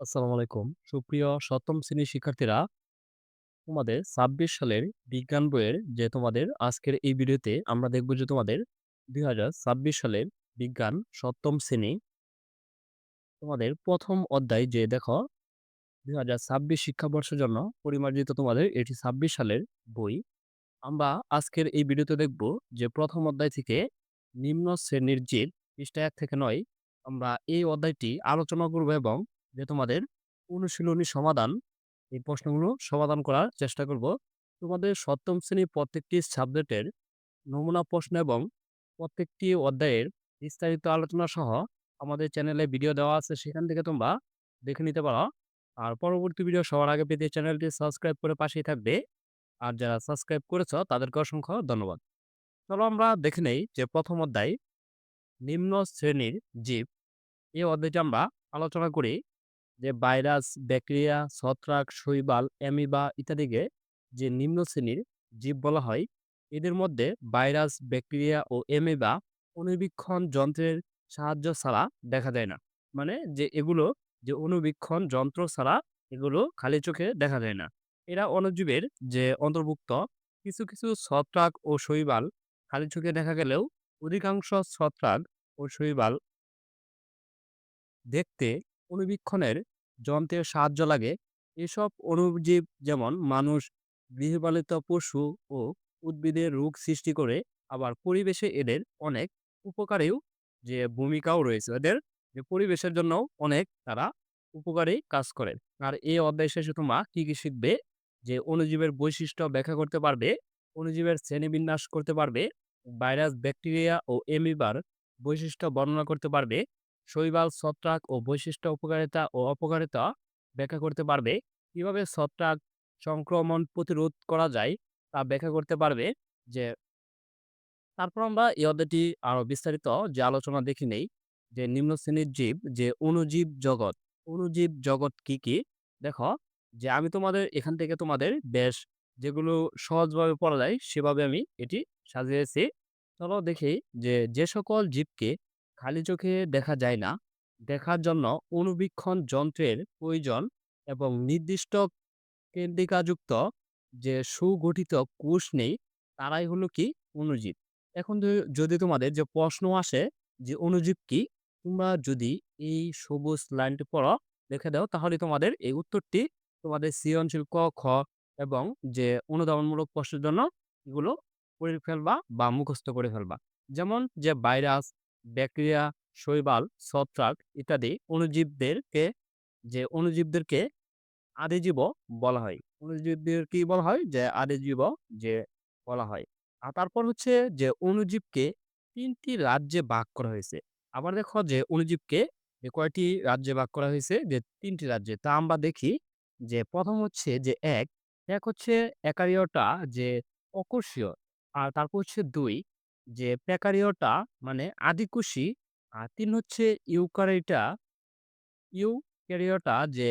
আসসালামু আলাইকুম। সুপ্রিয় সপ্তম শ্রেণির শিক্ষার্থীরা, তোমাদের ২৬ সালের বিজ্ঞান বইয়ের যে তোমাদের আজকের এই ভিডিওতে আমরা দেখব যে তোমাদের ২০২৬ সালের বিজ্ঞান সপ্তম শ্রেণি তোমাদের প্রথম অধ্যায় যে দেখো ২০২৬ শিক্ষাবর্ষের জন্য পরিমার্জিত তোমাদের এটি ২৬ সালের বই। আমরা আজকের এই ভিডিওতে দেখব যে প্রথম অধ্যায় থেকে নিম্ন শ্রেণির জীব পৃষ্ঠা এক থেকে নয় আমরা এই অধ্যায়টি আলোচনা করব এবং যে তোমাদের অনুশীলনী সমাধান, এই প্রশ্নগুলো সমাধান করার চেষ্টা করব। তোমাদের সপ্তম শ্রেণির প্রত্যেকটি সাবজেক্টের নমুনা প্রশ্ন এবং প্রত্যেকটি অধ্যায়ের বিস্তারিত আলোচনা সহ আমাদের চ্যানেলে ভিডিও দেওয়া আছে, সেখান থেকে তোমরা দেখে নিতে পারো। আর পরবর্তী ভিডিও সবার আগে পেতে চ্যানেলটি সাবস্ক্রাইব করে পাশেই থাকবে। আর যারা সাবস্ক্রাইব করেছ, তাদেরকে অসংখ্য ধন্যবাদ। চলো আমরা দেখে নেই যে প্রথম অধ্যায়, নিম্ন শ্রেণির জীব। এই অধ্যায়টি আমরা আলোচনা করি যে ভাইরাস, ব্যাকটেরিয়া, ছত্রাক, শৈবাল, অ্যামিবা ইত্যাদিকে যে নিম্ন শ্রেণির জীব বলা হয়, এদের মধ্যে ভাইরাস, ব্যাকটেরিয়া ও অ্যামিবা অণুবীক্ষণ যন্ত্রের সাহায্য ছাড়া দেখা যায় না। মানে যে এগুলো যে অণুবীক্ষণ যন্ত্র ছাড়া এগুলো খালি চোখে দেখা যায় না। এরা অণুজীবের যে অন্তর্ভুক্ত কিছু, কিছু ছত্রাক ও শৈবাল খালি চোখে দেখা গেলেও অধিকাংশ ছত্রাক ও শৈবাল দেখতে অণুবীক্ষণের যন্ত্রের সাহায্য লাগে। এসব অণুজীব যেমন মানুষ, গৃহপালিত পশু ও উদ্ভিদের রোগ সৃষ্টি করে। আবার পরিবেশে এদের অনেক উপকারীও যে ভূমিকাও রয়েছে। এদের যে পরিবেশের জন্য অনেক তারা উপকারী কাজ করে। আর এই অধ্যায় শেষে তোমরা কি, কি শিখবে? যে অণুজীবের বৈশিষ্ট্য ব্যাখ্যা করতে পারবে, অণুজীবের শ্রেণীবিন্যাস করতে পারবে, ভাইরাস, ব্যাকটেরিয়া ও এমিবার বৈশিষ্ট্য বর্ণনা করতে পারবে, শৈবাল, ছত্রাক ও বৈশিষ্ট্য উপকারিতা ও অপকারিতা ব্যাখ্যা করতে পারবে, কীভাবে ছত্রাক সংক্রমণ প্রতিরোধ করা যায় তা ব্যাখ্যা করতে পারবে। যে তারপর আমরা এই অধ্যায়টি আরও বিস্তারিত যে আলোচনা দেখে নেই যে নিম্ন শ্রেণির জীব যে অণুজীব জগৎ। অনুজীব জগৎ কি, কি? দেখো যে আমি তোমাদের এখান থেকে তোমাদের বেশ যেগুলো সহজভাবে পড়া যায় সেভাবে আমি এটি সাজিয়েছি। চলো দেখি যে, যে সকল জীবকে খালি চোখে দেখা যায় না, দেখার জন্য অণুবীক্ষণ যন্ত্রের প্রয়োজন এবং নির্দিষ্ট কেন্দ্রিকাযুক্ত যে সুগঠিত কোষ নেই, তারাই হলো কি অণুজীব। এখন যদি তোমাদের যে প্রশ্ন আসে যে অণুজীব কি? তোমরা যদি এই সবুজ লাইনটি পড়ো, লিখে দাও তাহলে তোমাদের এই উত্তরটি তোমাদের সৃজনশীল ক, খ এবং যে অনুধাবনমূলক প্রশ্নের জন্য এগুলো করে ফেলবা বা মুখস্থ করে ফেলবা। যেমন যে ভাইরাস, ব্যাকটেরিয়া, শৈবাল, ছত্রাক ইত্যাদি অণুজীবদেরকে যে অণুজীবদেরকে আদিজীব বলা হয়। অণুজীবদের কি বলা হয়? যে আদিজীব যে বলা হয়। আর তারপর হচ্ছে যে অণুজীবকে তিনটি রাজ্যে ভাগ করা হয়েছে। আবার দেখো যে অণুজীবকে যে কয়টি রাজ্যে ভাগ করা হয়েছে? যে তিনটি রাজ্যে। তা আমরা দেখি যে প্রথম হচ্ছে যে ১, ১ হচ্ছে eukaryota যে অকোষীয়। আর তারপর হচ্ছে ২ যে প্যাকারিওটা মানে আদিকোষী। আর তিন হচ্ছে ইউক্যারিওটা ইউক্যারিওটা যে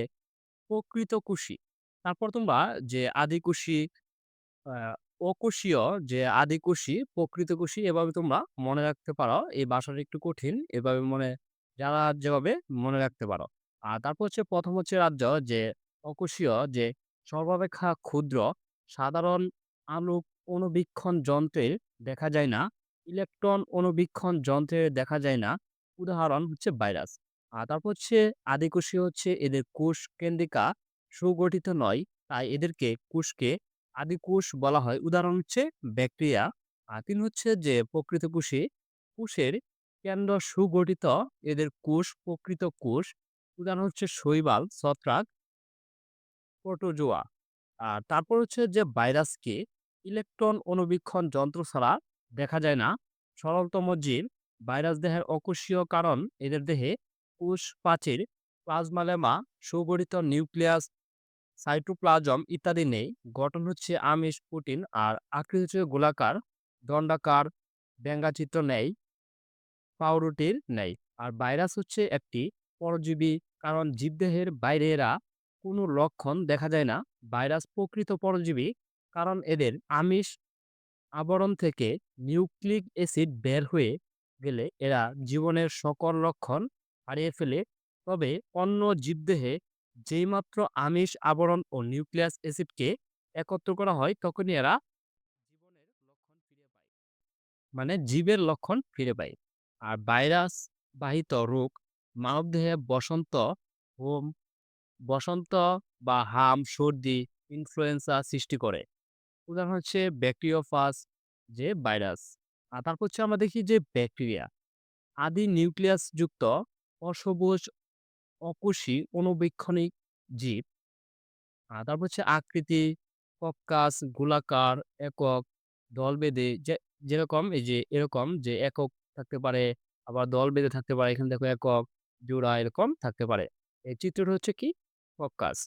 প্রকৃতকোষী। তারপর তোমরা যে আদিকোষী, আ অকোষীয় যে আদিকোষী, প্রকৃতকোষী এভাবে তোমরা মনে রাখতে পারো। এই ভাষাটা একটু কঠিন। এভাবে মনে যারা যেভাবে মনে রাখতে পারো। আর তারপর হচ্ছে প্রথম হচ্ছে রাজ্য যে অকোষীয় যে সর্বাপেক্ষা ক্ষুদ্র সাধারণ আলোক অণুবীক্ষণ যন্ত্রে দেখা যায় না। ইলেকট্রন অণুবীক্ষণ যন্ত্রে দেখা যায় না। উদাহরণ হচ্ছে ভাইরাস। আর তারপর হচ্ছে আদিকোষী হচ্ছে এদের কোষ কেন্দ্রিকা সুগঠিত নয়। তাই এদেরকে কোষকে আদিকোষ বলা হয়। উদাহরণ হচ্ছে ব্যাকটেরিয়া। আর ৩ হচ্ছে যে প্রকৃত কোষে কোষের কেন্দ্র সুগঠিত এদের কোষ প্রকৃত কোষ। উদাহরণ হচ্ছে শৈবাল, ছত্রাক, প্রোটোজোয়া। আর তারপর হচ্ছে যে ভাইরাসকে ইলেকট্রন অণুবীক্ষণ যন্ত্র ছাড়া দেখা যায় না। সরলতম জীব ভাইরাস দেহের অকোষীয় কারণ এদের দেহে কোষ প্রাচীর, প্লাজমালেমা সুগঠিত নিউক্লিয়াস, সাইটোপ্লাজম ইত্যাদি নেই। গঠন হচ্ছে আমিষ, প্রোটিন আর আকৃতি হচ্ছে গোলাকার, দণ্ডাকার, ব্যঙ্গচিত্র নেই পাউরুটির নেই আর ভাইরাস হচ্ছে একটি পরজীবী কারণ জীবদেহের বাইরে এরা কোনো লক্ষণ দেখা যায় না। ভাইরাস প্রকৃত পরজীবী কারণ এদের আমিষ আবরণ থেকে নিউক্লিক অ্যাসিড বের হয়ে গেলে এরা জীবনের সকল লক্ষণ হারিয়ে ফেলে। তবে অন্য জীবদেহে যেই মাত্র আমিষ আবরণ ও নিউক্লিয়াস অ্যাসিডকে একত্র করা হয়, তখনই এরা জীবনের লক্ষণ ফিরে পায়। মানে জীবের লক্ষণ ফিরে পায়। আর ভাইরাস বাহিত রোগ মানবদেহে বসন্ত, হোম, বসন্ত বা হাম, সর্দি, ইনফ্লুয়েঞ্জা সৃষ্টি করে। উদাহরণ হচ্ছে ব্যাকটেরিওফাস যে ভাইরাস আর তারপর হচ্ছে আমরা দেখি যে ব্যাকটেরিয়া আদি নিউক্লিয়াস যুক্ত অসবুজ অকোষী অণুবীক্ষণিক জীব, আর তারপর হচ্ছে আকৃতি কক্কাস গোলাকার, একক দল বেঁধে যেরকম, এই যে এরকম, যে একক থাকতে পারে, আবার দল বেঁধে থাকতে পারে, এখানে দেখো একক, জোড়া এরকম থাকতে পারে, এই চিত্রটা হচ্ছে কি? কক্কাস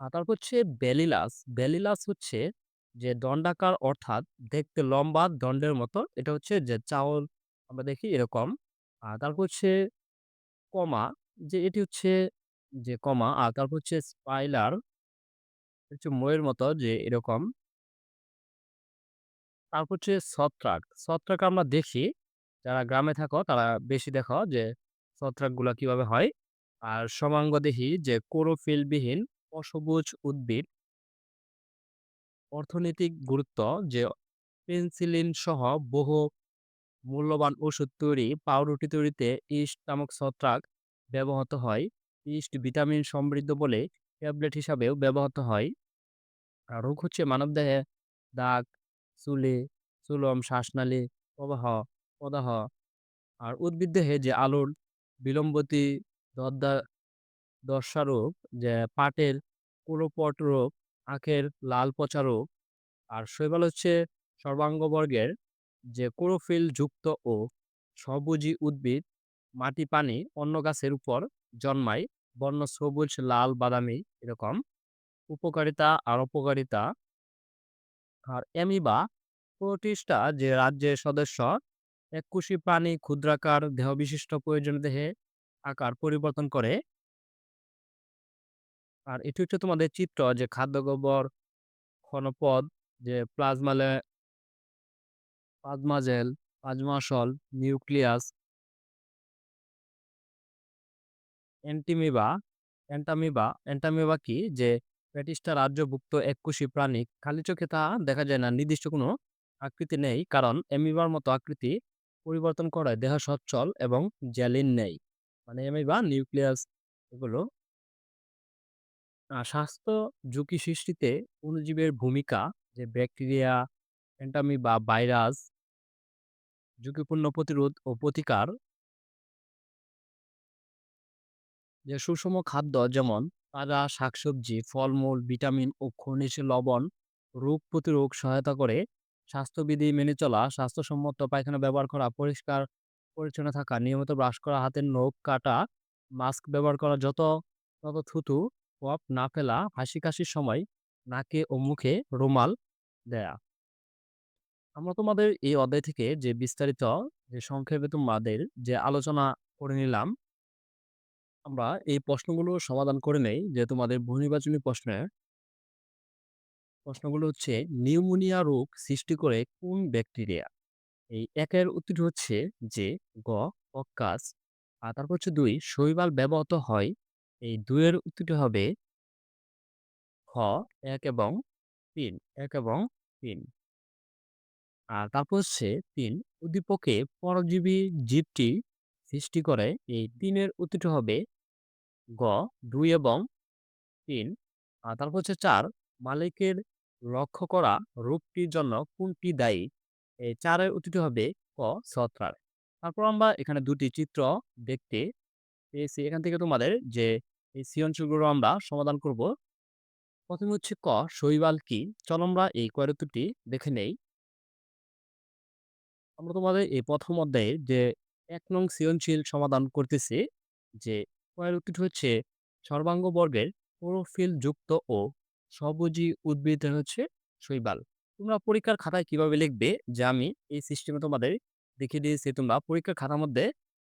আর তারপর হচ্ছে বেলিলাস। বেলিলাস হচ্ছে যে দণ্ডাকার অর্থাৎ দেখতে লম্বা দণ্ডের মতো। এটা হচ্ছে যে চাউল আমরা দেখি এরকম। আর তারপর হচ্ছে কমা, যে এটি হচ্ছে যে কমা, আর তারপর হচ্ছে স্পাইলার, হচ্ছে ময়ের মতো যে এরকম। তারপর হচ্ছে ছত্রাক। ছত্রাক আমরা দেখি, যারা গ্রামে থাকো তারা বেশি দেখো যে ছত্রাকগুলা কীভাবে হয়। আর সমাঙ্গ দেখি যে ক্লোরোফিলবিহীন অসবুজ উদ্ভিদ। অর্থনৈতিক গুরুত্ব যে পেনিসিলিন সহ বহু মূল্যবান ওষুধ তৈরি, পাউরুটি তৈরিতে ইস্ট নামক ছত্রাক ব্যবহৃত হয়। ইস্ট ভিটামিন সমৃদ্ধ বলে ট্যাবলেট হিসাবেও ব্যবহৃত হয়। রোগ হচ্ছে মানবদেহে দাগ, চুলে, চুলম, শ্বাসনালী, প্রবাহ, প্রদাহ। আর উদ্ভিদ দেহে যে আলোর বিলম্বতি দদ্দা দশা রোগ যে পাটের কোলোপট রোগ আখের লাল পচা রোগ আর শৈবাল হচ্ছে সর্বাঙ্গবর্গের যে ক্লোরোফিল যুক্ত ও সবুজি উদ্ভিদ, মাটি পানি অন্য গাছের উপর জন্মায়, বর্ণ সবুজ, লাল, বাদামি এরকম উপকারিতা আর অপকারিতা। আর অ্যামিবা প্রোটিস্টা যে রাজ্যের সদস্য, এককুশি প্রাণী ক্ষুদ্রাকার, দেহবিশিষ্ট, প্রয়োজন দেহে আকার পরিবর্তন করে আর এটি হচ্ছে তোমাদের চিত্র যে খাদ্য গোবর ক্ষণপদ যে প্লাজমালে plasmagel plasmasol nucleus Entamoeba, Entamoeba Entamoeba কি? যে প্যাটিস্টা রাজ্যভুক্ত এককোষী প্রাণী। খালি চোখে তা দেখা যায় না। নির্দিষ্ট কোনো আকৃতি নেই, কারণ অ্যামিবার মতো আকৃতি পরিবর্তন করায় দেহ সচ্ছল এবং জ্যালিন নেই। মানে অ্যামিবা, নিউক্লিয়াস এগুলো স্বাস্থ্য ঝুঁকি সৃষ্টিতে অণুজীবের ভূমিকা, যে ব্যাকটেরিয়া অ্যান্টামিবা ভাইরাস ঝুঁকিপূর্ণ প্রতিরোধ ও প্রতিকার যে সুষম খাদ্য যেমন তাজা শাকসবজি, ফলমূল, ভিটামিন ও খনিজ লবণ রোগ প্রতিরোধ সহায়তা করে, স্বাস্থ্যবিধি মেনে চলা, স্বাস্থ্যসম্মত পায়খানা ব্যবহার করা, পরিষ্কার পরিচ্ছন্ন থাকা, নিয়মিত ব্রাশ করা, হাতের নখ কাটা, মাস্ক ব্যবহার করা, যত তত থুতু কপ না ফেলা হাসি কাশির সময় নাকে ও মুখে রুমাল দেয়া। আমরা তোমাদের এই অধ্যায় থেকে যে বিস্তারিত, যে সংক্ষেপে তোমাদের যে আলোচনা করে নিলাম, আমরা এই প্রশ্নগুলো সমাধান করে নেই, যে তোমাদের বহুনির্বাচনী প্রশ্নে প্রশ্নগুলো হচ্ছে, নিউমোনিয়া রোগ সৃষ্টি করে কোন ব্যাকটেরিয়া? এই একের উত্তর হচ্ছে যে, গ অক্কাস আর তারপর হচ্ছে দুই, শৈবাল ব্যবহৃত হয়। এই দুইয়ের উত্তরটি হবে খ এক এবং তিন, এক এবং তিন। আর তারপর হচ্ছে তিন, উদ্দীপকে পরজীবী জীবটি সৃষ্টি করে। এই তিনের উত্তরটি হবে গ, দুই এবং তিন। আর তারপর হচ্ছে চার, মালিকের লক্ষ্য করা রোগটির জন্য কোনটি দায়ী? এই চারের উত্তরটি হবে ক, ছত্রাক। তারপর আমরা এখানে দুটি চিত্র দেখতে পেয়েছি। এখান থেকে তোমাদের যে এই সৃজনশীলগুলো আমরা সমাধান করব প্রথমে হচ্ছে ক, শৈবাল কি? চলো আমরা এই উত্তরটি দেখে নেই। আমরা তোমাদের এই প্রথম অধ্যায়ের যে এক নং সৃজনশীল সমাধান করতেছি, যে উত্তরটি হচ্ছে, সর্বাঙ্গ বর্গের ক্লোরোফিল যুক্ত ও সবুজি উদ্ভিদ হচ্ছে শৈবাল। তোমরা পরীক্ষার খাতায় কীভাবে লিখবে? যে আমি এই সিস্টেমে তোমাদের দেখিয়ে দিয়েছি, তোমরা পরীক্ষার খাতার মধ্যে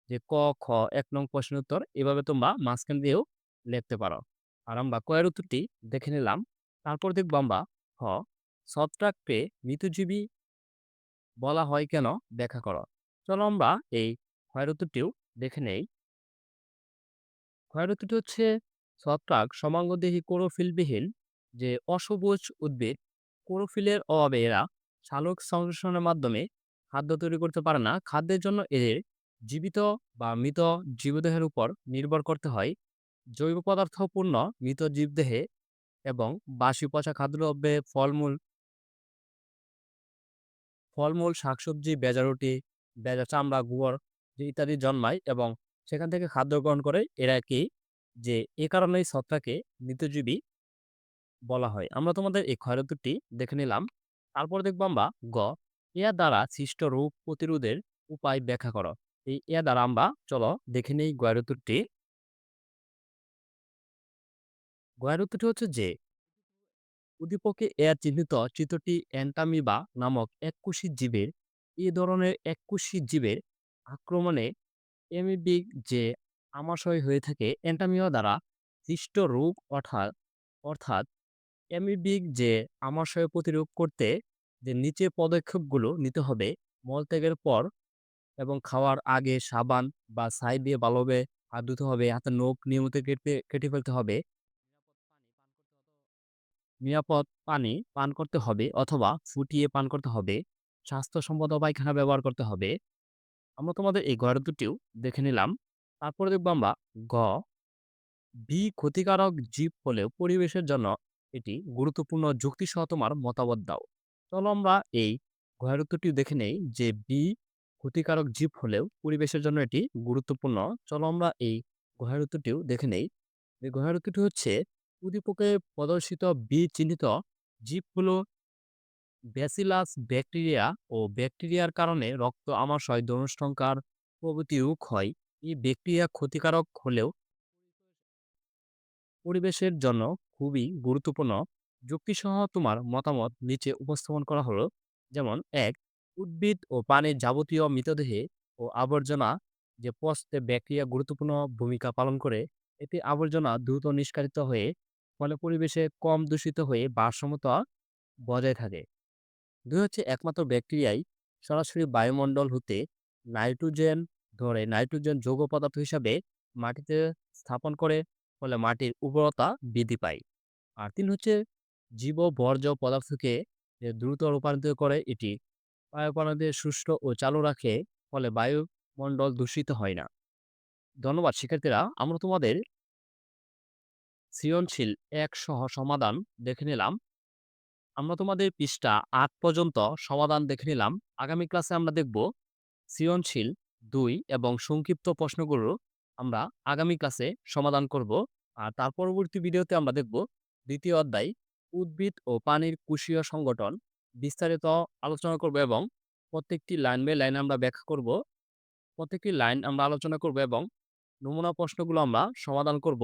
যে ক, খ, এক নং প্রশ্নের উত্তর এভাবে তোমরা মাঝখান দিয়েও লিখতে পারো। আর আমরা কয়ের উত্তরটি দেখে নিলাম। তারপর দেখব আমরা হ ছত্রাককে মৃতজীবী বলা হয় কেন? ব্যাখ্যা করো। চলো আমরা এই ক্ষয়ের উত্তরটিও দেখে নেই। ক্ষয়রোধটি হচ্ছে ছত্রাক সমাঙ্গদেহী ক্লোরোফিলবিহীন যে অসবুজ উদ্ভিদ কোরোফিলের অভাবে এরা সালোক সংশ্লেষণের মাধ্যমে খাদ্য তৈরি করতে পারে না। খাদ্যের জন্য এদের জীবিত বা মৃত জীবদেহের উপর নির্ভর করতে হয়। জৈব পদার্থপূর্ণ মৃত জীবদেহে এবং বাসি পচা খাদ্যদ্রব্যে ফলমূল ফলমূল, শাকসবজি, বেজা রুটি, বেজা চামড়া গোবর যে ইত্যাদি জন্মায় এবং সেখান থেকে খাদ্য গ্রহণ করে, এরা কি যে এ কারণেই ছত্রাকে মৃতজীবী বলা হয়। আমরা তোমাদের এই ক্ষয়রোধটি দেখে নিলাম। তারপর দেখব আমরা গ এর দ্বারা সৃষ্ট রোগ প্রতিরোধের উপায় ব্যাখ্যা করো। এই এর দ্বারা আমরা, চলো দেখে নিই নেই গয়ারুতুরটি উত্তরটি হচ্ছে যে, উদ্দীপকে এর চিহ্নিত চিত্রটি অ্যান্টামিবা নামক এককোষী জীবের এই ধরনের এককোষী জীবের আক্রমণে এমিবিক যে আমাশয় হয়ে থাকে অ্যান্টামিবা দ্বারা সৃষ্ট রোগ অর্থাৎ অর্থাৎ এমিবিক যে আমাশয় প্রতিরোধ করতে যে নিচে পদক্ষেপগুলো নিতে হবে মলত্যাগের পর এবং খাওয়ার আগে সাবান বা ছাই দিয়ে ভালোভাবে হাত ধুতে হবে হাতের নখ নিয়মিত কেটে কেটে ফেলতে হবে। নিরাপদ পানি পান করতে হবে অথবা ফুটিয়ে পান করতে হবে। স্বাস্থ্যসম্মত পায়খানা ব্যবহার করতে হবে। আমরা তোমাদের এই ঘর দুটিও দেখে নিলাম। তারপরে দেখব আমরা গ, বি, ক্ষতিকারক জীব হলেও পরিবেশের জন্য এটি গুরুত্বপূর্ণ যুক্তিসহ তোমার মতামত দাও। চলো আমরা এই ঘয়ারুত্বটি দেখে নেই যে বি, ক্ষতিকারক জীব হলেও পরিবেশের জন্য এটি গুরুত্বপূর্ণ। চলো আমরা এই ঘয়ারুত্বটিও দেখে নেই। এই ঘয়ারুত্বটি হচ্ছে উদ্দীপকে প্রদর্শিত বি চিহ্নিত জীবগুলো ব্যাসিলাস ব্যাকটেরিয়া ও ব্যাকটেরিয়ার কারণে রক্ত আমাশয় দনুষ্টঙ্কার প্রভৃতি রোগ হয়। এই ব্যাকটেরিয়া ক্ষতিকারক হলেও পরিবেশের জন্য খুবই গুরুত্বপূর্ণ। যুক্তিসহ তোমার মতামত নিচে উপস্থাপন করা হলো, যেমন, এক, উদ্ভিদ ও পানির যাবতীয় মৃতদেহে ও আবর্জনা যে পচতে ব্যাকটেরিয়া গুরুত্বপূর্ণ ভূমিকা পালন করে, এতে আবর্জনা দ্রুত নিষ্কাশিত হয়ে ফলে পরিবেশে কম দূষিত হয়ে ভারসাম্যতা বজায় থাকে। দুই হচ্ছে একমাত্র ব্যাকটেরিয়াই সরাসরি বায়ুমণ্ডল হতে নাইট্রোজেন ধরে, নাইট্রোজেন যৌগ পদার্থ হিসাবে মাটিতে স্থাপন করে, ফলে মাটির উর্বরতা বৃদ্ধি পায়। আর তিন হচ্ছে জীব বর্জ্য পদার্থকে দ্রুত রূপান্তরিত করে, এটি বায়ুপ্রাণীদের সুষ্ঠ ও চালু রাখে, ফলে বায়ুমণ্ডল দূষিত হয় না। ধন্যবাদ শিক্ষার্থীরা, আমরা তোমাদের সৃজনশীল এক সহ সমাধান দেখে নিলাম। আমরা তোমাদের পৃষ্ঠা আট পর্যন্ত সমাধান দেখে নিলাম। আগামী ক্লাসে আমরা দেখব সৃজনশীল দুই এবং সংক্ষিপ্ত প্রশ্নগুলো আমরা আগামী ক্লাসে সমাধান করব। আর তার পরবর্তী ভিডিওতে আমরা দেখব দ্বিতীয় অধ্যায় উদ্ভিদ ও পানির কোষীয় সংগঠন বিস্তারিত আলোচনা করব এবং প্রত্যেকটি লাইন বাই লাইন আমরা ব্যাখ্যা করব। প্রত্যেকটি লাইন আমরা আলোচনা করব এবং নমুনা প্রশ্নগুলো আমরা সমাধান করব।